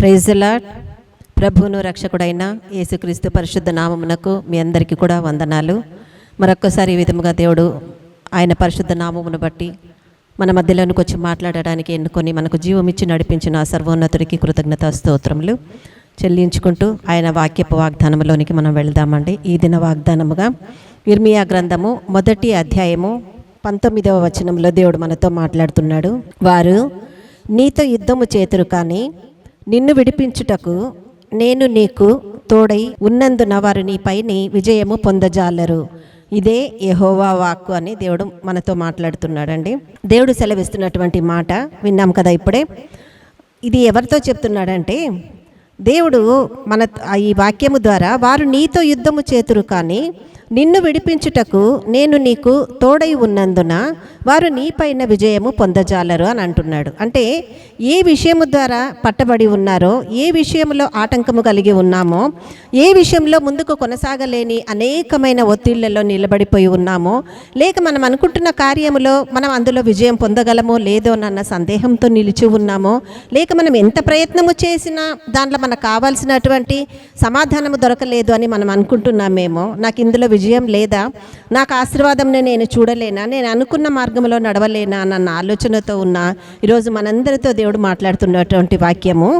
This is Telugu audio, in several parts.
ప్రైజ్లా ప్రభువును రక్షకుడైన యేసుక్రీస్తు పరిశుద్ధ నామమునకు మీ అందరికీ కూడా వందనాలు. మరొక్కసారి ఈ విధముగా దేవుడు ఆయన పరిశుద్ధ నామమును బట్టి మన మధ్యలోనికి వచ్చి మాట్లాడడానికి ఎన్నుకొని మనకు జీవం ఇచ్చి నడిపించిన సర్వోన్నతుడికి కృతజ్ఞత స్తోత్రములు చెల్లించుకుంటూ ఆయన వాక్యపు వాగ్దానంలోనికి మనం వెళ్దామండి. ఈ దిన వాగ్దానముగా ఇర్మియా గ్రంథము మొదటి అధ్యాయము పంతొమ్మిదవ వచనంలో దేవుడు మనతో మాట్లాడుతున్నాడు. వారు నీతో యుద్ధము చేతురు కానీ నిన్ను విడిపించుటకు నేను నీకు తోడై ఉన్నందున వారు నీపైని విజయము పొందజాలరు. ఇదే యెహోవా వాక్కు అని దేవుడు మనతో మాట్లాడుతున్నాడండి. దేవుడు సెలవిస్తున్నటువంటి మాట విన్నాం కదా ఇప్పుడే. ఇది ఎవరితో చెప్తున్నాడంటే దేవుడు మన ఈ వాక్యము ద్వారా వారు నీతో యుద్ధము చేతురు కానీ నిన్ను విడిపించుటకు నేను నీకు తోడై ఉన్నందున వారు నీపైన విజయము పొందజాలరు అని అంటున్నాడు. అంటే ఏ విషయము ద్వారా పట్టబడి ఉన్నారో ఏ విషయంలో ఆటంకము కలిగి ఉన్నామో ఏ విషయంలో ముందుకు కొనసాగలేని అనేకమైన ఒత్తిళ్ళలో నిలబడిపోయి ఉన్నామో లేక మనం అనుకుంటున్న కార్యములో మనం అందులో విజయం పొందగలమో లేదో అన్న సందేహంతో నిలిచి ఉన్నామో లేక మనం ఎంత ప్రయత్నము చేసినా దాంట్లో మనకు కావాల్సినటువంటి సమాధానము దొరకలేదు అని మనం అనుకుంటున్నామేమో నాకు ఇందులో విజయం లేదా? నాకు ఆశీర్వాదంని నేను చూడలేనా? నేను అనుకున్న మార్గంలో నడవలేనా? అన్న ఆలోచనతో ఉన్న ఈరోజు మనందరితో దేవుడు మాట్లాడుతున్నటువంటి వాక్యము.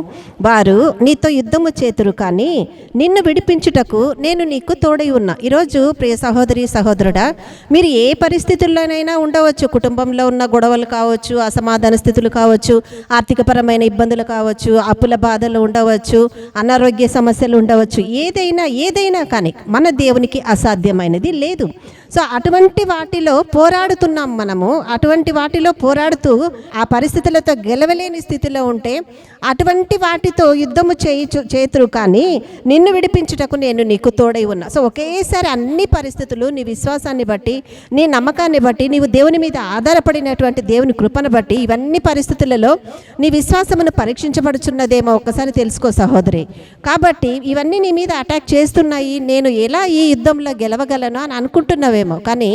వారు నీతో యుద్ధము చేతురు కానీ నిన్ను విడిపించుటకు నేను నీకు తోడై ఉన్నా. ఈరోజు ప్రియ సహోదరి సహోదరుడా మీరు ఏ పరిస్థితుల్లోనైనా ఉండవచ్చు. కుటుంబంలో ఉన్న గొడవలు కావచ్చు అసమాధాన స్థితులు కావచ్చు ఆర్థికపరమైన ఇబ్బందులు కావచ్చు అప్పుల బాధలు ఉండవచ్చు. అనారోగ్య సమస్యలు ఉండవచ్చు ఏదైనా ఏదైనా కానీ మన దేవునికి అసాధ్యమైనది లేదు. సో అటువంటి వాటిలో పోరాడుతున్నాం మనము. అటువంటి వాటిలో పోరాడుతూ ఆ పరిస్థితులతో గెలవలేని స్థితిలో ఉంటే అటువంటి వాటితో యుద్ధము చేయచు చేతురు కానీ నిన్ను విడిపించుటకు నేను నీకు తోడై ఉన్నా. సో ఒకేసారి అన్ని పరిస్థితులు నీ విశ్వాసాన్ని బట్టి నీ నమ్మకాన్ని బట్టి నీవు దేవుని మీద ఆధారపడినటువంటి దేవుని కృపను బట్టి ఇవన్నీ పరిస్థితులలో నీ విశ్వాసమును పరీక్షించబడుచున్నదేమో ఒక్కసారి తెలుసుకో. సహోదరి. కాబట్టి ఇవన్నీ నీ మీద అటాక్ చేస్తున్నాయి. నేను ఎలా ఈ యుద్ధంలో గెలవగలను అని అనుకుంటున్నావేమో. కానీ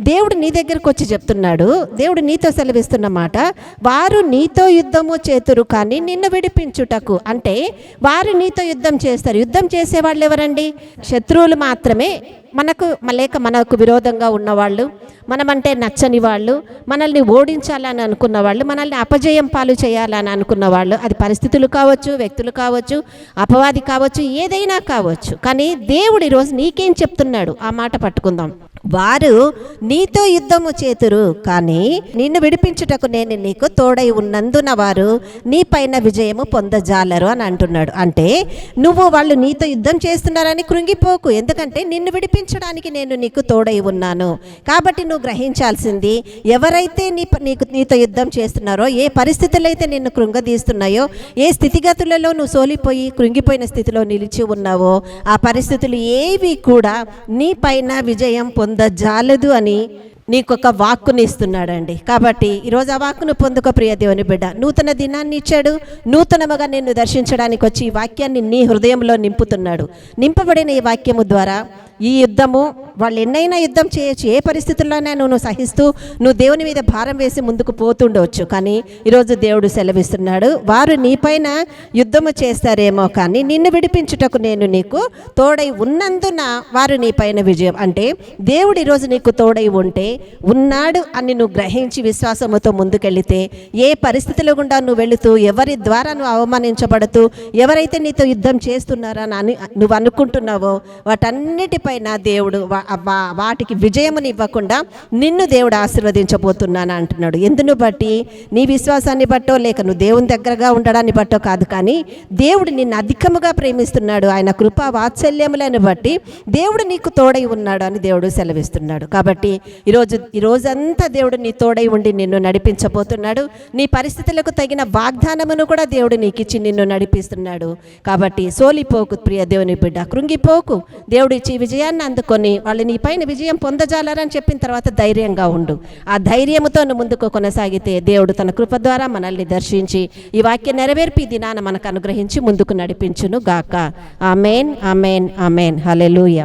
దేవుడు నీ దగ్గరకు వచ్చి చెప్తున్నాడు. దేవుడు నీతో సెలవిస్తున్న మాట వారు నీతో యుద్ధము చేతురు కానీ నిన్ను విడిపించుటకు. అంటే వారు నీతో యుద్ధం చేస్తారు. యుద్ధం చేసే వాళ్ళు ఎవరండి? శత్రువులు మాత్రమే. మనకు లేక మనకు విరోధంగా ఉన్నవాళ్ళు మనమంటే నచ్చని వాళ్ళు మనల్ని ఓడించాలని అనుకున్న వాళ్ళు మనల్ని అపజయం పాలు చేయాలని అనుకున్న వాళ్ళు అది పరిస్థితులు కావచ్చు వ్యక్తులు కావచ్చు అపవాది కావచ్చు ఏదైనా కావచ్చు. కానీ దేవుడు ఈరోజు నీకేం చెప్తున్నాడు? ఆ మాట పట్టుకుందాం. వారు నీతో యుద్ధము చేతురు కానీ నిన్ను విడిపించుటకు నేను నీకు తోడై ఉన్నందున వారు నీ పైన విజయము పొందజాలరు అని అంటున్నాడు. అంటే నువ్వు వాళ్ళు నీతో యుద్ధం చేస్తున్నారని కృంగిపోకు. ఎందుకంటే నిన్ను విడిపించడానికి నేను నీకు తోడై ఉన్నాను. కాబట్టి నువ్వు గ్రహించాల్సింది ఎవరైతే నీ నీకు నీతో యుద్ధం చేస్తున్నారో ఏ పరిస్థితులు అయితే నిన్ను కృంగదీస్తున్నాయో ఏ స్థితిగతులలో నువ్వు సోలిపోయి కృంగిపోయిన స్థితిలో నిలిచి ఉన్నావో ఆ పరిస్థితులు ఏవి కూడా నీ పైన విజయం పొందజాలదు అని నీకు ఒక వాక్కుని ఇస్తున్నాడండి. కాబట్టి ఈరోజు ఆ వాక్కును పొందుక ప్రియ దేవుని బిడ్డ. నూతన దినాన్ని ఇచ్చాడు. నూతనముగా నిన్ను దర్శించడానికి వచ్చి ఈ వాక్యాన్ని నీ హృదయంలో నింపుతున్నాడు. నింపబడిన ఈ వాక్యము ద్వారా ఈ యుద్ధము వాళ్ళు ఎన్నైనా యుద్ధం చేయొచ్చు. ఏ పరిస్థితుల్లోనైనా నువ్వు సహిస్తూ నువ్వు దేవుని మీద భారం వేసి ముందుకు పోతుండవచ్చు కానీ ఈరోజు దేవుడు సెలవిస్తున్నాడు వారు నీపైన యుద్ధము చేస్తారేమో కానీ నిన్ను విడిపించుటకు నేను నీకు తోడై ఉన్నందున వారు నీపైన విజయం. అంటే దేవుడు ఈరోజు నీకు తోడై ఉంటే ఉన్నాడు అని నువ్వు గ్రహించి విశ్వాసముతో ముందుకెళితే ఏ పరిస్థితుల గుండా నువ్వు వెళుతూ ఎవరి ద్వారా నువ్వు అవమానించబడుతూ ఎవరైతే నీతో యుద్ధం చేస్తున్నారని అని నువ్వు అనుకుంటున్నావో వాటన్నిటి పైన దేవుడు వాటికి విజయముని ఇవ్వకుండా నిన్ను దేవుడు ఆశీర్వదించబోతున్నాను అంటున్నాడు. ఎందును బట్టి? నీ విశ్వాసాన్ని బట్టో లేక నువ్వు దేవుని దగ్గరగా ఉండడాన్ని బట్టో కాదు కానీ దేవుడు నిన్ను అధికముగా ప్రేమిస్తున్నాడు. ఆయన కృపా వాత్సల్యములను బట్టి దేవుడు నీకు తోడై ఉన్నాడు అని దేవుడు సెలవిస్తున్నాడు. కాబట్టి ఈరోజు ఈ రోజంతా దేవుడు నీ తోడై ఉండి నిన్ను నడిపించబోతున్నాడు. నీ పరిస్థితులకు తగిన వాగ్దానమును కూడా దేవుడు నీకు ఇచ్చి నిన్ను నడిపిస్తున్నాడు. కాబట్టి సోలిపోకు ప్రియ దేవుని బిడ్డ కృంగిపోకు. దేవుడు ఇచ్చి విజయ విజయాన్ని అందుకొని వాళ్ళు నీ పైన విజయం పొందజాలరని చెప్పిన తర్వాత ధైర్యంగా ఉండు. ఆ ధైర్యంతో ముందుకు కొనసాగితే దేవుడు తన కృప ద్వారా మనల్ని దర్శించి ఈ వాక్య నెరవేర్పి దినాన మనకు అనుగ్రహించి ముందుకు నడిపించును గాక ఆమెన్ ఆమెన్ ఆమెన్. హలెలూయ